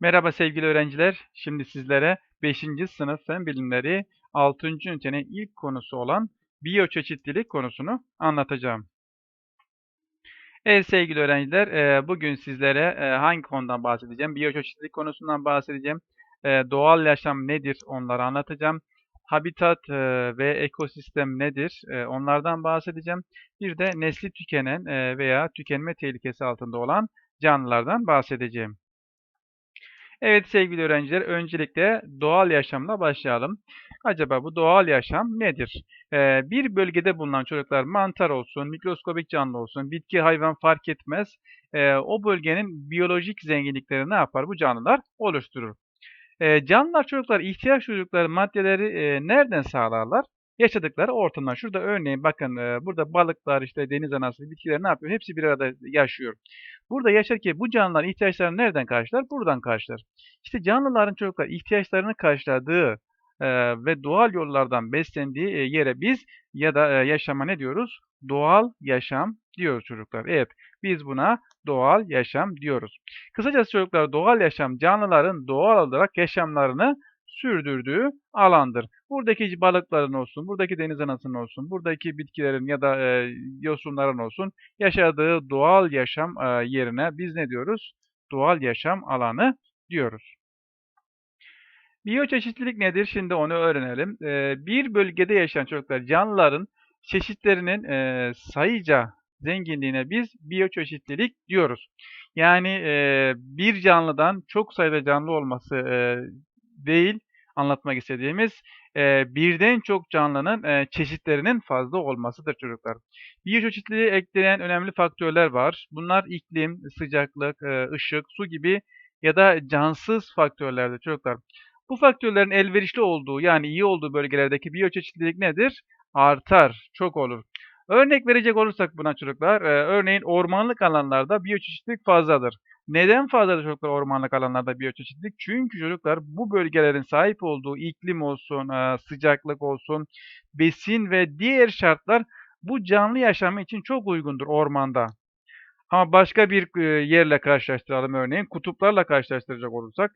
Merhaba sevgili öğrenciler. Şimdi sizlere 5. sınıf fen bilimleri 6. ünitenin ilk konusu olan biyoçeşitlilik konusunu anlatacağım. Evet sevgili öğrenciler, e, bugün sizlere e, hangi konudan bahsedeceğim? Biyoçeşitlilik konusundan bahsedeceğim. E, Doğal yaşam nedir onları anlatacağım. Habitat ve ekosistem nedir onlardan bahsedeceğim. Bir de nesli tükenen veya tükenme tehlikesi altında olan canlılardan bahsedeceğim. Evet sevgili öğrenciler, öncelikle doğal yaşamla başlayalım. Acaba bu doğal yaşam nedir? Ee, bir bölgede bulunan çocuklar mantar olsun, mikroskobik canlı olsun, bitki, hayvan fark etmez. Ee, o bölgenin biyolojik zenginlikleri ne yapar? Bu canlılar oluşturur. Ee, canlılar çocuklar ihtiyaç duydukları maddeleri e, nereden sağlarlar? Yaşadıkları ortamdan. Şurada örneğin bakın e, burada balıklar, işte deniz anası, bitkiler ne yapıyor? Hepsi bir arada yaşıyor. Burada yaşarken bu canlılar ihtiyaçlarını nereden karşılar? Buradan karşılar. İşte canlıların çocuklar ihtiyaçlarını karşıladığı e, ve doğal yollardan beslendiği e, yere biz ya da e, yaşama ne diyoruz? Doğal yaşam diyoruz çocuklar. Evet, biz buna doğal yaşam diyoruz. Kısacası çocuklar doğal yaşam canlıların doğal olarak yaşamlarını sürdürdüğü alandır. Buradaki balıkların olsun, buradaki deniz anasının olsun, buradaki bitkilerin ya da e, yosunların olsun yaşadığı doğal yaşam e, yerine biz ne diyoruz? Doğal yaşam alanı diyoruz. Biyoçeşitlilik nedir? Şimdi onu öğrenelim. E, bir bölgede yaşayan çocuklar canlıların çeşitlerinin e, sayıca zenginliğine biz biyoçeşitlilik diyoruz. Yani e, bir canlıdan çok sayıda canlı olması e, değil, anlatmak istediğimiz e, birden çok canlının e, çeşitlerinin fazla olmasıdır çocuklar. Biyoçeşitliliğe ekleyen önemli faktörler var. Bunlar iklim, sıcaklık, e, ışık, su gibi ya da cansız faktörlerdir çocuklar. Bu faktörlerin elverişli olduğu yani iyi olduğu bölgelerdeki biyoçeşitlilik nedir? Artar, çok olur. Örnek verecek olursak buna çocuklar, e, örneğin ormanlık alanlarda biyoçeşitlilik fazladır. Neden fazladır çocuklar ormanlık alanlarda biyoçeşitlilik? Çünkü çocuklar bu bölgelerin sahip olduğu iklim olsun, e, sıcaklık olsun, besin ve diğer şartlar bu canlı yaşamı için çok uygundur ormanda. Ama başka bir e, yerle karşılaştıralım örneğin kutuplarla karşılaştıracak olursak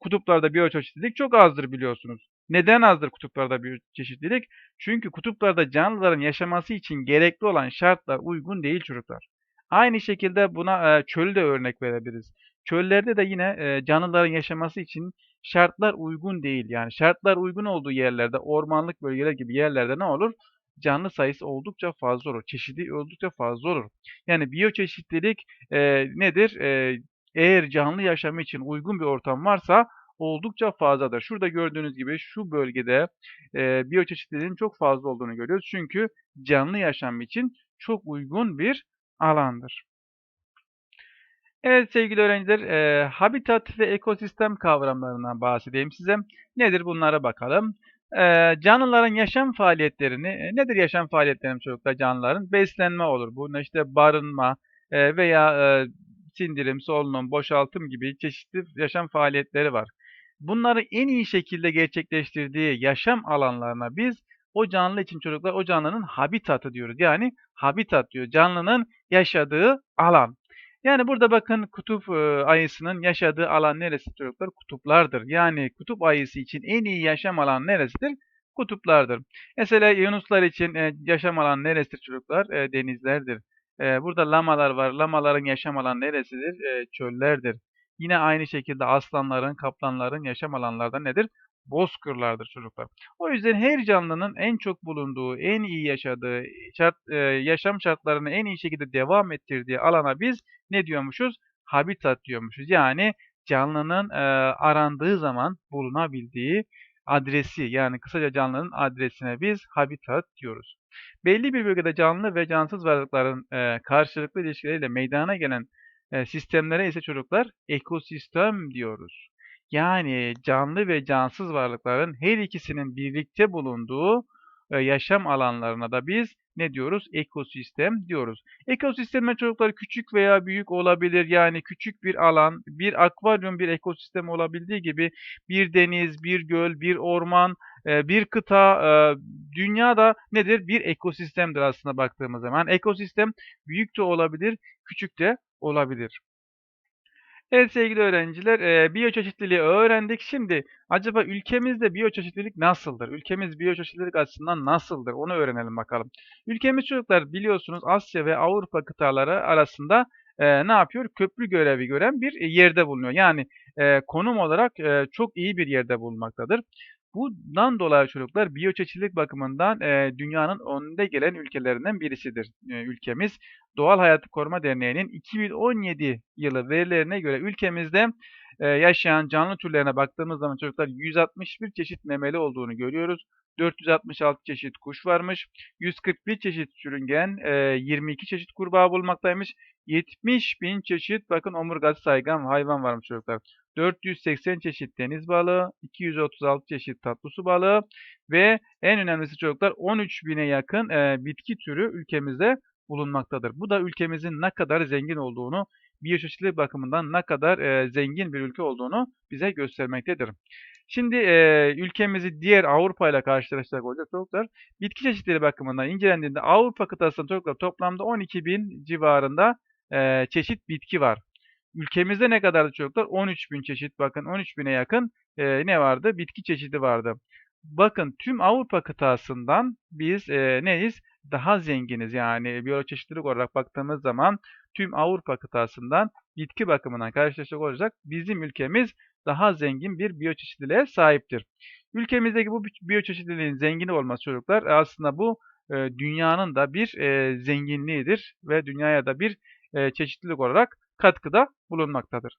kutuplarda biyoçeşitlilik çok azdır biliyorsunuz. Neden azdır kutuplarda biyoçeşitlilik? Çünkü kutuplarda canlıların yaşaması için gerekli olan şartlar uygun değil çocuklar. Aynı şekilde buna e, çölü de örnek verebiliriz. Çöllerde de yine e, canlıların yaşaması için şartlar uygun değil. Yani şartlar uygun olduğu yerlerde, ormanlık bölgeler gibi yerlerde ne olur? Canlı sayısı oldukça fazla olur. Çeşidi oldukça fazla olur. Yani biyoçeşitlilik e, nedir? E, eğer canlı yaşam için uygun bir ortam varsa oldukça fazladır. Şurada gördüğünüz gibi şu bölgede e, biyoçeşitliliğin çok fazla olduğunu görüyoruz. Çünkü canlı yaşam için çok uygun bir alandır. Evet sevgili öğrenciler, e, habitat ve ekosistem kavramlarından bahsedeyim size. Nedir bunlara bakalım. E, canlıların yaşam faaliyetlerini, e, nedir yaşam faaliyetlerini çocuklar canlıların? Beslenme olur. Bu işte barınma e, veya e, sindirim, solunum, boşaltım gibi çeşitli yaşam faaliyetleri var. Bunları en iyi şekilde gerçekleştirdiği yaşam alanlarına biz o canlı için çocuklar o canlının habitatı diyoruz. Yani habitat diyor. Canlının yaşadığı alan. Yani burada bakın kutup e, ayısının yaşadığı alan neresi çocuklar? Kutuplardır. Yani kutup ayısı için en iyi yaşam alan neresidir? Kutuplardır. Mesela yunuslar için e, yaşam alan neresidir çocuklar? E, denizlerdir. burada lamalar var. Lamaların yaşam alanı neresidir? çöllerdir. Yine aynı şekilde aslanların, kaplanların yaşam alanları nedir? Bozkırlardır çocuklar. O yüzden her canlının en çok bulunduğu, en iyi yaşadığı, şart, e, yaşam şartlarını en iyi şekilde devam ettirdiği alana biz ne diyormuşuz? Habitat diyormuşuz. Yani canlının e, arandığı zaman bulunabildiği adresi yani kısaca canlının adresine biz habitat diyoruz. Belli bir bölgede canlı ve cansız varlıkların e, karşılıklı ilişkileriyle meydana gelen e, sistemlere ise çocuklar ekosistem diyoruz. Yani canlı ve cansız varlıkların her ikisinin birlikte bulunduğu e, yaşam alanlarına da biz ne diyoruz? Ekosistem diyoruz. Ekosistemler çocuklar küçük veya büyük olabilir. Yani küçük bir alan, bir akvaryum bir ekosistem olabildiği gibi bir deniz, bir göl, bir orman, e, bir kıta, e, dünyada nedir? Bir ekosistemdir aslında baktığımız zaman. Ekosistem büyük de olabilir, küçük de olabilir. Evet sevgili öğrenciler, eee, biyoçeşitliliği öğrendik. Şimdi acaba ülkemizde biyoçeşitlilik nasıldır? Ülkemiz biyoçeşitlilik açısından nasıldır? Onu öğrenelim bakalım. Ülkemiz çocuklar biliyorsunuz Asya ve Avrupa kıtaları arasında eee, ne yapıyor? Köprü görevi gören bir yerde bulunuyor. Yani eee, konum olarak eee, çok iyi bir yerde bulunmaktadır. Bundan dolayı çocuklar biyoçeşitlilik bakımından eee, dünyanın önde gelen ülkelerinden birisidir eee, ülkemiz. Doğal Hayatı Koruma Derneği'nin 2017 yılı verilerine göre ülkemizde eee, yaşayan canlı türlerine baktığımız zaman çocuklar 161 çeşit memeli olduğunu görüyoruz. 466 çeşit kuş varmış. 141 çeşit sürüngen, eee, 22 çeşit kurbağa bulunmaktaymış. 70 bin çeşit bakın omurgası saygan hayvan varmış çocuklar. 480 çeşit deniz balığı, 236 çeşit tatlı su balığı ve en önemlisi çocuklar 13 bine yakın eee, bitki türü ülkemizde bulunmaktadır. Bu da ülkemizin ne kadar zengin olduğunu, biyoçeşitlilik bakımından ne kadar eee, zengin bir ülke olduğunu bize göstermektedir. Şimdi eee, ülkemizi diğer Avrupa ile karşılaştıracak olacak çocuklar. Bitki çeşitleri bakımından incelendiğinde Avrupa kıtasında çocuklar toplamda 12 bin civarında eee, çeşit bitki var. Ülkemizde ne kadardı çocuklar? 13 bin çeşit. Bakın 13 bine yakın eee, ne vardı? Bitki çeşidi vardı. Bakın tüm Avrupa kıtasından biz eee, neyiz? Daha zenginiz. Yani biyoçeşitlilik olarak baktığımız zaman tüm Avrupa kıtasından bitki bakımından karşılaşacak olacak bizim ülkemiz daha zengin bir biyoçeşitliliğe sahiptir. Ülkemizdeki bu biyoçeşitliliğin zengin olması çocuklar aslında bu e, dünyanın da bir e, zenginliğidir ve dünyaya da bir e, çeşitlilik olarak katkıda bulunmaktadır.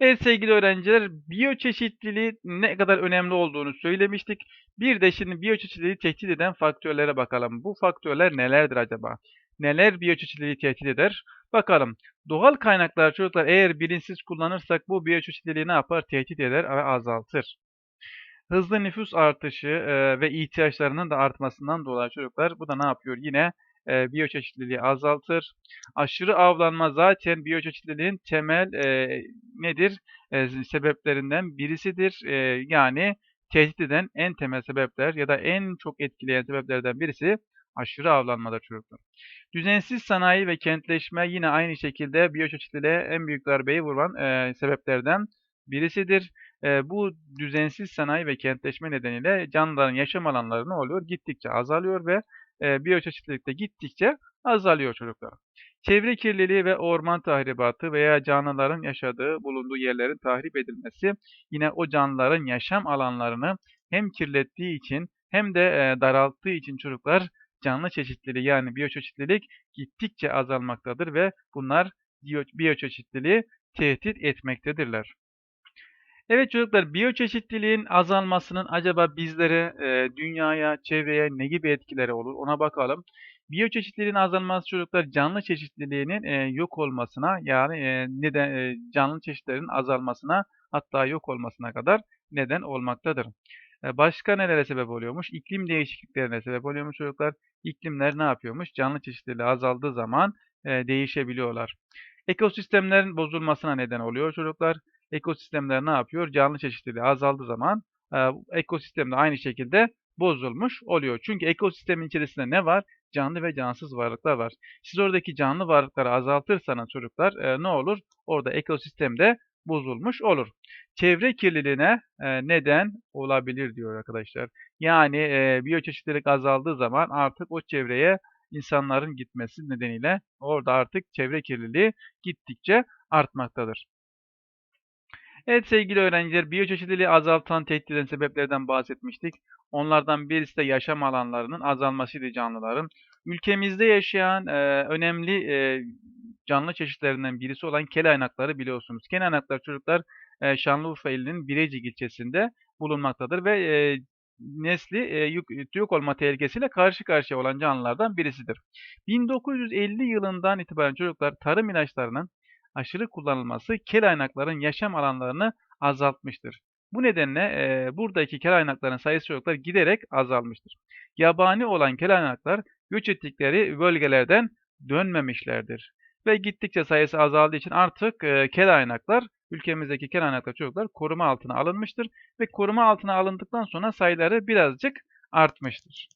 Evet sevgili öğrenciler, biyoçeşitliliği ne kadar önemli olduğunu söylemiştik. Bir de şimdi biyoçeşitliliği tehdit eden faktörlere bakalım. Bu faktörler nelerdir acaba? Neler biyoçeşitliliği tehdit eder? Bakalım. Doğal kaynaklar çocuklar eğer bilinçsiz kullanırsak bu biyoçeşitliliği ne yapar? Tehdit eder ve azaltır. Hızlı nüfus artışı e, ve ihtiyaçlarının da artmasından dolayı çocuklar bu da ne yapıyor? Yine e, biyoçeşitliliği azaltır. Aşırı avlanma zaten biyoçeşitliliğin temel e, nedir? E, sebeplerinden birisidir. E, yani tehdit eden en temel sebepler ya da en çok etkileyen sebeplerden birisi aşırı avlanmadır çocuklar. Düzensiz sanayi ve kentleşme yine aynı şekilde biyoçeşitliliğe en büyük darbeyi vuran e, sebeplerden birisidir. E, bu düzensiz sanayi ve kentleşme nedeniyle canlıların yaşam alanları ne oluyor? Gittikçe azalıyor ve e, biyoçeşitlilik de gittikçe azalıyor çocuklar. Çevre kirliliği ve orman tahribatı veya canlıların yaşadığı, bulunduğu yerlerin tahrip edilmesi yine o canlıların yaşam alanlarını hem kirlettiği için hem de e, daralttığı için çocuklar canlı çeşitliliği yani biyoçeşitlilik gittikçe azalmaktadır ve bunlar biyoçeşitliliği tehdit etmektedirler. Evet çocuklar, biyoçeşitliliğin azalmasının acaba bizlere, e, dünyaya, çevreye ne gibi etkileri olur ona bakalım. Biyoçeşitliliğin azalması çocuklar canlı çeşitliliğinin e, yok olmasına yani e, neden canlı çeşitlerin azalmasına hatta yok olmasına kadar neden olmaktadır. Başka nelere sebep oluyormuş? İklim değişikliklerine sebep oluyormuş çocuklar. İklimler ne yapıyormuş? Canlı çeşitliliği azaldığı zaman değişebiliyorlar. Ekosistemlerin bozulmasına neden oluyor çocuklar ekosistemler ne yapıyor? Canlı çeşitliliği azaldığı zaman ekosistem de aynı şekilde bozulmuş oluyor. Çünkü ekosistemin içerisinde ne var? Canlı ve cansız varlıklar var. Siz oradaki canlı varlıkları azaltırsanız çocuklar ne olur? Orada ekosistemde bozulmuş olur. Çevre kirliliğine e, neden olabilir diyor arkadaşlar. Yani e, biyoçeşitlilik azaldığı zaman artık o çevreye insanların gitmesi nedeniyle orada artık çevre kirliliği gittikçe artmaktadır. Evet sevgili öğrenciler, biyoçeşitliliği azaltan tehdit sebeplerden bahsetmiştik. Onlardan birisi de yaşam alanlarının azalmasıydı canlıların. Ülkemizde yaşayan e, önemli e, canlı çeşitlerinden birisi olan kelaynakları biliyorsunuz. Kelaynaklar çocuklar e, Şanlıurfa ilinin Birecik ilçesinde bulunmaktadır ve e, nesli e, yok, yok olma tehlikesiyle karşı karşıya olan canlılardan birisidir. 1950 yılından itibaren çocuklar tarım ilaçlarının aşırı kullanılması kelaynakların yaşam alanlarını azaltmıştır. Bu nedenle e, buradaki kelaynakların sayısı çocuklar giderek azalmıştır. Yabani olan kelaynaklar göç ettikleri bölgelerden dönmemişlerdir. Ve gittikçe sayısı azaldığı için artık e, kelaynaklar, ülkemizdeki kelaynaklar çocuklar koruma altına alınmıştır. Ve koruma altına alındıktan sonra sayıları birazcık artmıştır.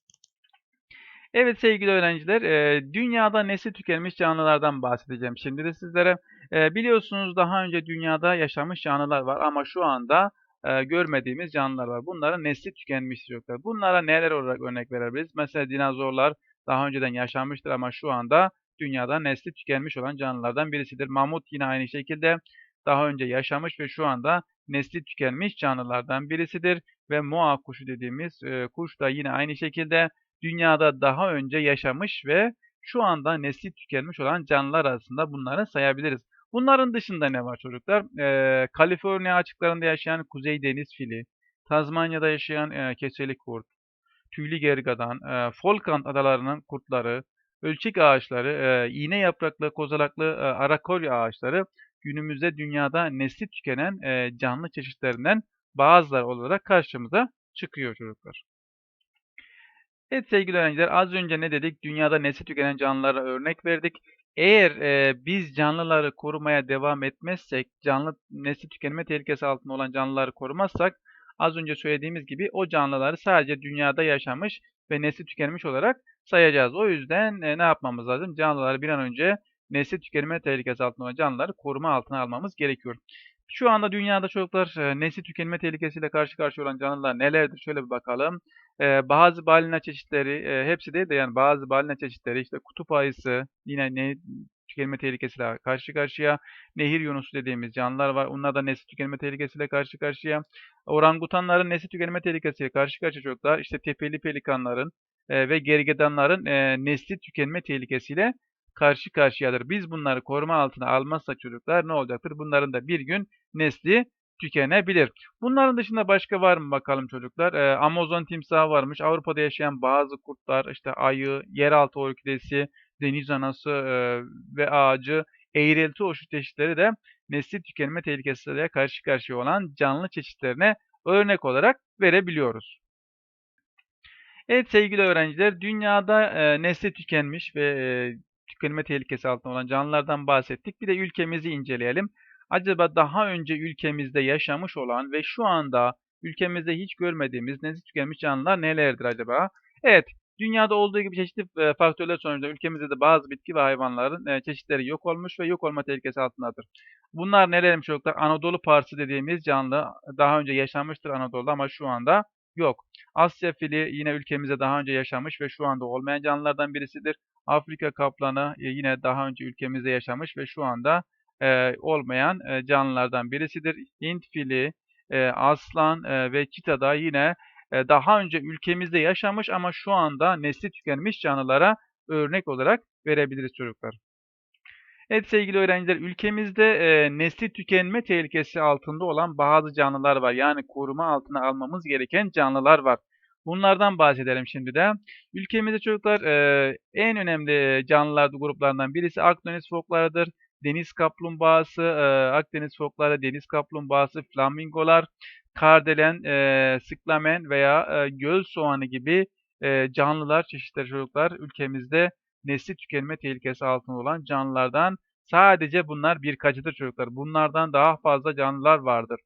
Evet sevgili öğrenciler, eee, dünyada nesli tükenmiş canlılardan bahsedeceğim şimdi de sizlere. Eee, biliyorsunuz daha önce dünyada yaşamış canlılar var ama şu anda eee, görmediğimiz canlılar var. Bunların nesli tükenmiş çocuklar. Bunlara neler olarak örnek verebiliriz? Mesela dinozorlar daha önceden yaşanmıştır ama şu anda dünyada nesli tükenmiş olan canlılardan birisidir. Mamut yine aynı şekilde daha önce yaşamış ve şu anda nesli tükenmiş canlılardan birisidir. Ve moa kuşu dediğimiz eee, kuş da yine aynı şekilde dünyada daha önce yaşamış ve şu anda nesli tükenmiş olan canlılar arasında bunları sayabiliriz. Bunların dışında ne var çocuklar? Eee, Kaliforniya açıklarında yaşayan kuzey deniz fili, Tazmanya'da yaşayan eee, keseli kurt, tüylü gergadan, eee, Falkland adalarının kurtları, ölçek ağaçları, eee, iğne yapraklı, kozalaklı eee, arakolya ağaçları günümüzde dünyada nesli tükenen eee, canlı çeşitlerinden bazıları olarak karşımıza çıkıyor çocuklar. Evet sevgili öğrenciler az önce ne dedik? Dünyada nesli tükenen canlılara örnek verdik. Eğer e, biz canlıları korumaya devam etmezsek, canlı nesli tükenme tehlikesi altında olan canlıları korumazsak az önce söylediğimiz gibi o canlıları sadece dünyada yaşamış ve nesli tükenmiş olarak sayacağız. O yüzden e, ne yapmamız lazım? Canlıları bir an önce nesli tükenme tehlikesi altında olan canlıları koruma altına almamız gerekiyor. Şu anda dünyada çocuklar e, nesli tükenme tehlikesiyle karşı karşıya olan canlılar nelerdir? Şöyle bir bakalım. Eee, bazı balina çeşitleri, eee, hepsi değil de yani bazı balina çeşitleri işte kutup ayısı yine ne tükenme tehlikesiyle karşı karşıya. Nehir yunusu dediğimiz canlılar var. Onlar da nesli tükenme tehlikesiyle karşı karşıya. Orangutanların nesli tükenme tehlikesiyle karşı karşıya çocuklar. İşte tepeli pelikanların eee, ve gergedanların eee, nesli tükenme tehlikesiyle karşı karşıyadır. Biz bunları koruma altına almazsak çocuklar ne olacaktır? Bunların da bir gün nesli tükenebilir. Bunların dışında başka var mı bakalım çocuklar? Ee, Amazon timsahı varmış. Avrupa'da yaşayan bazı kurtlar, işte ayı, yeraltı orkidesi, deniz anası e, ve ağacı, eğrelti oşu çeşitleri de nesli tükenme tehlikesiyle karşı karşıya olan canlı çeşitlerine örnek olarak verebiliyoruz. Evet sevgili öğrenciler, dünyada e, nesli tükenmiş ve e, tükenme tehlikesi altında olan canlılardan bahsettik. Bir de ülkemizi inceleyelim. Acaba daha önce ülkemizde yaşamış olan ve şu anda ülkemizde hiç görmediğimiz nesli tükenmiş canlılar nelerdir acaba? Evet, dünyada olduğu gibi çeşitli e, faktörler sonucunda ülkemizde de bazı bitki ve hayvanların e, çeşitleri yok olmuş ve yok olma tehlikesi altındadır. Bunlar nelermiş çocuklar? Anadolu parsı dediğimiz canlı daha önce yaşanmıştır Anadolu'da ama şu anda yok. Asya fili yine ülkemizde daha önce yaşamış ve şu anda olmayan canlılardan birisidir. Afrika kaplanı e, yine daha önce ülkemizde yaşamış ve şu anda e, olmayan e, canlılardan birisidir. Hint fili, e, aslan e, ve çita da yine e, daha önce ülkemizde yaşamış ama şu anda nesli tükenmiş canlılara örnek olarak verebiliriz çocuklar. Evet sevgili öğrenciler, ülkemizde e, nesli tükenme tehlikesi altında olan bazı canlılar var. Yani koruma altına almamız gereken canlılar var. Bunlardan bahsedelim şimdi de. Ülkemizde çocuklar e, en önemli canlılar gruplarından birisi Akdeniz foklarıdır. Deniz kaplumbağası, e, Akdeniz fokları, deniz kaplumbağası, flamingolar, kardelen, e, sıklamen veya e, göl soğanı gibi e, canlılar, çeşitleri çocuklar ülkemizde nesli tükenme tehlikesi altında olan canlılardan sadece bunlar birkaçıdır çocuklar. Bunlardan daha fazla canlılar vardır.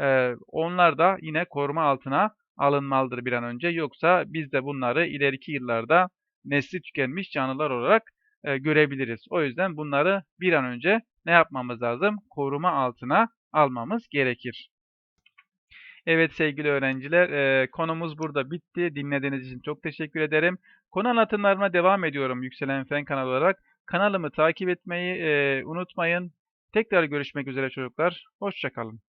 Ee, onlar da yine koruma altına alınmalıdır bir an önce. Yoksa biz de bunları ileriki yıllarda nesli tükenmiş canlılar olarak e, görebiliriz. O yüzden bunları bir an önce ne yapmamız lazım? Koruma altına almamız gerekir. Evet sevgili öğrenciler, e, konumuz burada bitti. Dinlediğiniz için çok teşekkür ederim. Konu anlatımlarıma devam ediyorum Yükselen Fen kanalı olarak. Kanalımı takip etmeyi e, unutmayın. Tekrar görüşmek üzere çocuklar. Hoşçakalın.